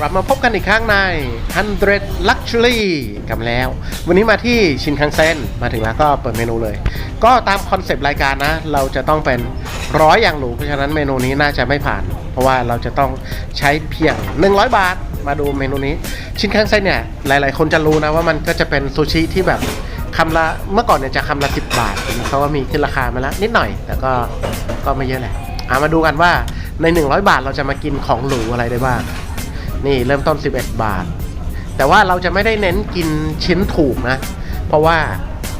กลับมาพบกันอีกครั้งใน 100 Luxury กันแล้ว วันนี้มาที่ชินคังเซนมาถึงแล้วก็เปิดเมนูเลย ก็ตามคอนเซปต์รายการนะ เราจะต้องเป็นร้อยอย่างหรู เพราะฉะนั้นเมนูนี้น่าจะไม่ผ่าน เพราะว่าเราจะต้องใช้เพียง 100 บาท มาดูเมนูนี้ ชินคังเซนเนี่ย หลายๆ คนจะรู้นะว่ามันก็จะเป็นซูชิที่แบบคำละเมื่อก่อนเนี่ยจะคำละ 10 บาทเขาก็มีขึ้นราคามาแล้วนิดหน่อย แต่ก็ก็ไม่เยอะแหละเอามาดูกันว่าใน 100 บาทเราจะมากินของหรูอะไรได้บ้าง นี่เริ่มต้น 11 บาท แต่ว่าเราจะไม่ได้เน้นกินชิ้นถูกนะ เพราะว่า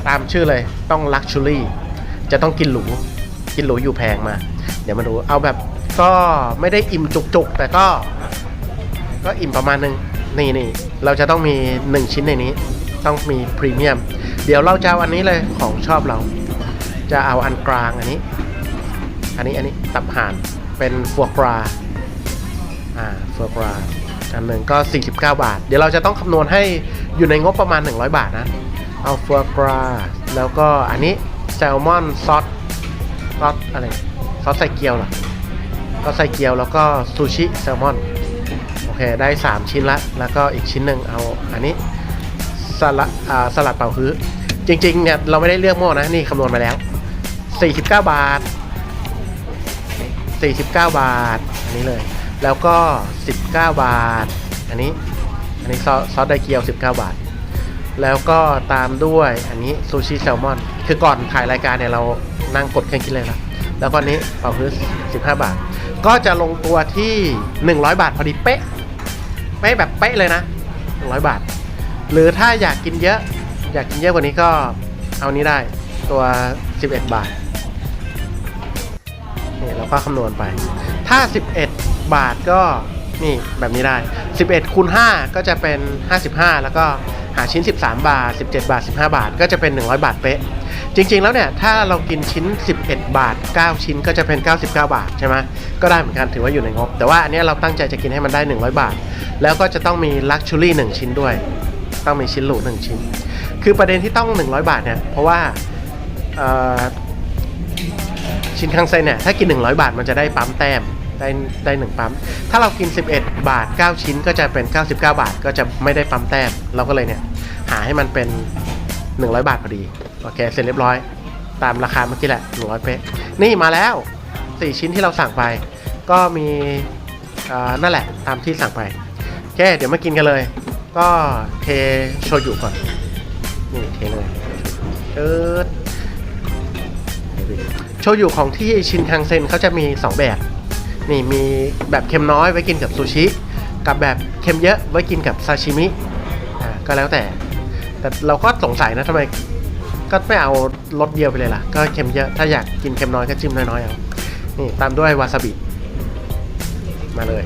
ตามชื่อเลยต้อง Luxury จะต้องกินหรู กินหรูอยู่แพงมา เดี๋ยวมาดูเอาแบบก็ไม่ได้อิ่มจุกๆ แต่ก็ ก็อิ่มประมาณนึง นี่นี่เราจะต้องมี 1 ชิ้นในนี้ ต้องมีพรีเมียม เดี๋ยวเราจะเอาอันนี้เลยของชอบเรา จะเอาอันกลางอันนี้ อันนี้อันนี้ตับห่านเป็นฟัวกราอ่าฟอร์กรา อันหนึ่งก็ 49 บาท เดี๋ยวเราจะต้องคำนวณให้อยู่ในงบประมาณ 100 บาทนะเอาฟอร์กราแล้วก็อันนี้แซลมอนซอสซอสอะไรซอสใส่เกี๊ยวเหรอซอสใส่เกี๊ยวแล้วก็ซูชิแซลมอนโอเคได้ 3 ชิ้นละ แล้วก็อีกชิ้นหนึ่งเอาอันนี้สลัดสลัดเป่าฮื้อจริงๆเนี่ยเราไม่ได้เลือกหม้อนะนี่คำนวณมาแล้ว 49 บาท 49 บาท อันนี้เลย แล้วก็ 19 บาท อันนี้ อันนี้ซอสซอสไดเกียว 19 บาท แล้วก็ตามด้วยอันนี้ซูชิแซลมอน คือก่อนถ่ายรายการเนี่ยเรานั่งกดเครื่องคิดเลยละแล้วก็อันนี้เป่าฮื้อ15 บาท ก็จะลงตัวที่ 100 บาทพอดีเป๊ะ เป๊ะแบบเป๊ะเลยนะ 100 บาท หรือถ้าอยากกินเยอะ อยากกินเยอะกว่านี้ก็เอานี้ได้ตัว 11 บาทนี่เราก็คำนวณไป ถ้า 11 บาทก็นี่แบบนี้ได้ 11คูณ5ก็จะเป็น 55 แล้วก็หาชิ้น 13 บาท 17 บาท 15 บาท ก็จะเป็น 100 บาทเป๊ะ จริง ๆ แล้วเนี่ย ถ้าเรากินชิ้น 11 บาท 9 ชิ้นก็จะเป็น 99 บาทใช่ไหมก็ได้เหมือนกันถือว่าอยู่ในงบ แต่ว่าอันนี้เราตั้งใจจะกินให้มันได้ 100 บาท แล้วก็จะต้องมีลักชูรี่1ชิ้นด้วย ต้องมีชิ้นหรู1ชิ้น คือประเด็นที่ต้อง 100 บาทเนี่ย เพราะว่าชิ้นคังเซนเนี่ย ถ้ากิน 100 บาทมันจะได้ปั๊มแต้ม ได้ได้หนึ่งปั๊ม ถ้าเรากิน 11 บาท 9 ชิ้นก็จะเป็น 99 บาท ก็จะไม่ได้ปั๊มแต้มเราก็เลยเนี่ย หาให้มันเป็น 100 บาทพอดี โอเค เสร็จเรียบร้อย ตามราคาเมื่อกี้แหละ 100 เป๊ะ นี่มาแล้ว 4 ชิ้นที่เราสั่งไป ก็มีอ่อนั่นแหละ ตามที่สั่งไป โอเค เดี๋ยวมากินกันเลย ก็เทโชยุก่อน นี่เทเลยเอิร์ดโชยุของที่ชินคังเซ็นเขาจะมี 2 แบบ นี่มีแบบเค็มน้อยไว้กินกับซูชิ กับแบบเค็มเยอะไว้กินกับซาชิมิอ่าก็แล้วแต่ แต่เราก็สงสัยนะทำไมก็ไม่เอารสเดียวไปเลยล่ะ ก็เค็มเยอะถ้าอยากกินเค็มน้อยก็จิ้มน้อยๆเอานี่ตามด้วยวาซาบิมาเลย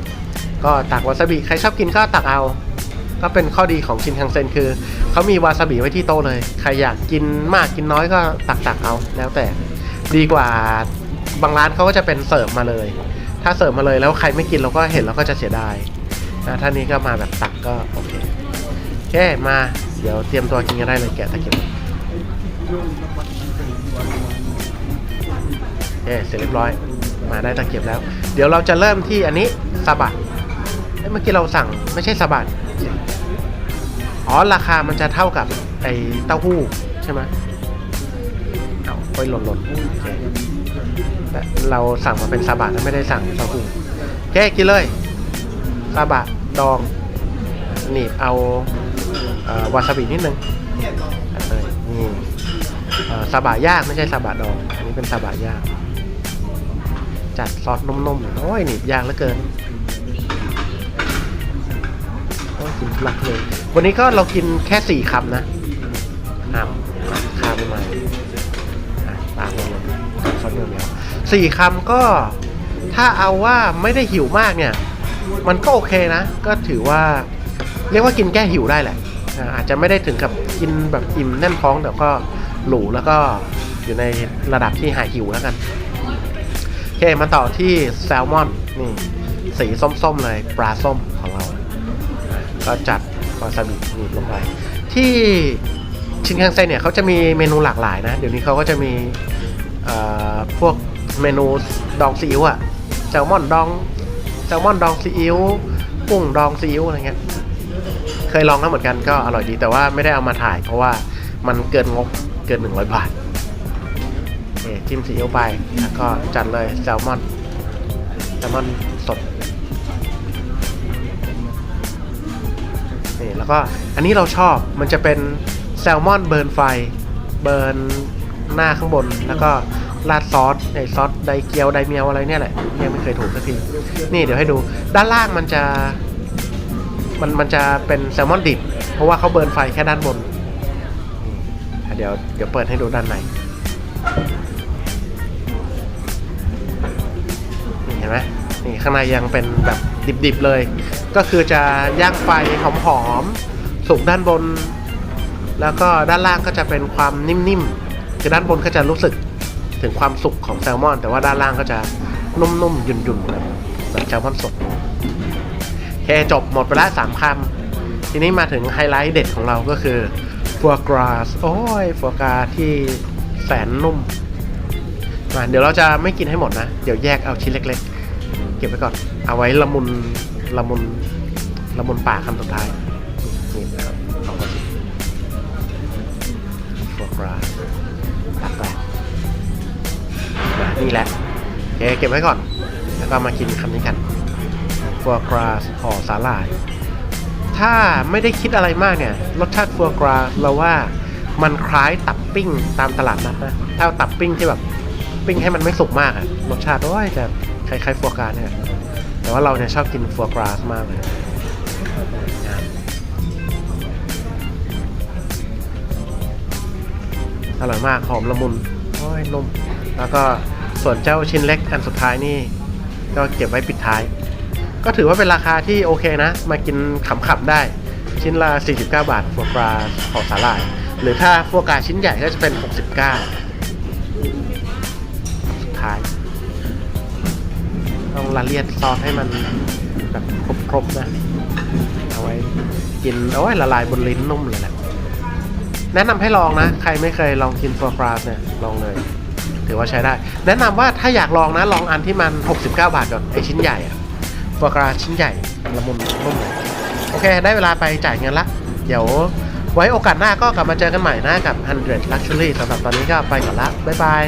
ก็ตักวาซาบิใครชอบกินก็ตักเอา ก็เป็นข้อดีของชินคังเซนคือเขามีวาซาบิไว้ที่โต๊ะเลย ใครอยากกินมากกินน้อยก็ตักตักเอา แล้วแต่ดีกว่าบางร้านเขาก็จะเป็นเสิร์ฟมาเลย ถ้าเสิร์ฟมาเลยแล้วใครไม่กินเราก็เห็นเราก็จะเสียดายนะถ้านี้ก็มาแบบตักก็โอเคโอเคมาเดี๋ยวเตรียมตัวกินกันได้เลยแกะตะเกียบโอเคเสร็จเรียบร้อย มาได้ตะเกียบแล้ว เดี๋ยวเราจะเริ่มที่อันนี้ซาบะเเมื่อกี้เราสั่งไม่ใช่ซาบะอ๋อราคามันจะเท่ากับไอ้เต้าหู้ใช่ไหมเอาไปหล่นหล่นโอเค แต่เราสั่งมาเป็นซาบะนะไม่ได้สั่งเต้าหู้แกกินเลยซาบะดองหนีบเอาวาซาบินิดนึงจัดเลยนี่ซาบะย่างไม่ใช่ซาบะดองอันนี้เป็นซาบะย่างจัดซอสนุ่มๆโอ้ยหนีบยากเหลือเกินโอ้ยกินหลักเลย วันนี้ก็เรากินแค่สี่คำนะอ้าวข้ามไปมาอะตามลงเลยซอสเหนียวๆสี่คำก็ถ้าเอาว่าไม่ได้หิวมากเนี่ย มันก็โอเคนะ ก็ถือว่า เรียกว่ากินแก้หิวได้แหละ อาจจะไม่ได้ถึงกับกินแบบอิ่มแน่นท้องแต่ก็หรูแล้วก็อยู่ในระดับที่หายหิวแล้วกันโอเคมาต่อที่แซลมอนนี่สีส้มๆเลยปลาส้มของเรา ก็จัดวาซาบินี่ลงไปที่ ชินคังเซ็นเนี่ยเขาจะมีเมนูหลากหลายนะ เดี๋ยวนี้เขาก็จะมีพวกเมนูดองซีอิ๊วอะแซลมอนดองแซลมอนดองซีอิ๊วกุ้งดองซีอิ๊วอะไรเงี้ยเคยลองแล้วเหมือนกันก็อร่อยดีแต่ว่าไม่ได้เอามาถ่าย เพราะว่ามันเกินงบเกิน 100 บาทเจิ้มซีอิ๊วไปแล้วก็จัดเลยแซลมอนแซลมอนสดนี่แล้วก็อันนี้เราชอบมันจะเป็น แซลมอนเบิร์นไฟ เบิร์นหน้าข้างบน แล้วก็ราดซอสไอซอสไดเกียวไดเมียวอะไรเนี่ยแหละยังไม่เคยถูกสักที นี่เดี๋ยวให้ดู ด้านล่างมันจะ มันมันจะเป็นแซลมอนดิบ เพราะว่าเขาเบิร์นไฟแค่ด้านบน เดี๋ยวเดี๋ยวเปิดให้ดูด้านในนี่เห็นไหมนี่ข้างในยังเป็นแบบดิบๆเลย ก็คือจะย่างไฟหอมๆสุกด้านบน แล้วก็ด้านล่างก็จะเป็นความนิ่มๆคือด้านบนก็จะรู้สึกถึงความสุกของแซลมอน แต่ว่าด้านล่างก็จะนุ่มๆหยุ่นๆแบบแบบแซลมอนสดโอเคจบหมดไปล้วสามคำทีนี้มาถึงไฮไลท์เด็ดของเราก็คือฟัวกราสโอ้ยฟัวกราที่แสนนุ่มมาเดี๋ยวเราจะไม่กินให้หมดนะ เดี๋ยวแยกเอาชิ้นเล็ก ๆ เก็บไว้ก่อน เอาไว้ละมุนละมุนละมุนปากคำสุดท้ายนี่นะครับ ราตัดไปมานี่แหละโอเคเก็บไว้ก่อน แล้วก็มากินคำนี้กันฟัวกราสห่อสาหร่าย ถ้าไม่ได้คิดอะไรมากเนี่ย รสชาติฟัวกราเราว่ามันคล้ายตับปิ้งตามตลาดนัดนะถ้าตับปิ้งที่แบบปิ้งให้มันไม่สุกมากอะรสชาติโอ้ยจะคล้ายๆฟัวกราเนี่ยแต่ว่าเราเนี่ยชอบกินฟัวกราสมากเลย อร่อยมากหอมละมุนโอ้ยนุ่มแล้วก็ส่วนเจ้าชิ้นเล็กอันสุดท้ายนี่ ก็เก็บไว้ปิดท้าย ก็ถือว่าเป็นราคาที่โอเคนะ มากินขำๆได้ ชิ้นละ 49 บาทฟัวกราห่อสาหร่าย หรือถ้าฟัวกราชิ้นใหญ่ก็จะเป็น 69 สุดท้าย ต้องละเลียดซอสให้มันแบบครบๆนะ เอาไว้กินโอ้ยละลายบนลิ้นนุ่มเลยแหละ แนะนำให้ลองนะ ใครไม่เคยลองกินฟัวกราสเนี่ยลองเลย ถือว่าใช้ได้ แนะนำว่าถ้าอยากลองนะลองอันที่มัน 69 บาทก่อนไอชิ้นใหญ่อะฟัวกราสชิ้นใหญ่ละมุนนุ่มโอเค ได้เวลาไปจ่ายเงินละ เดี๋ยวไว้โอกาสหน้าก็กลับมาเจอกันใหม่นะกับ 100 Luxury สำหรับตอนนี้ก็ไปก่อนละบ๊ายบาย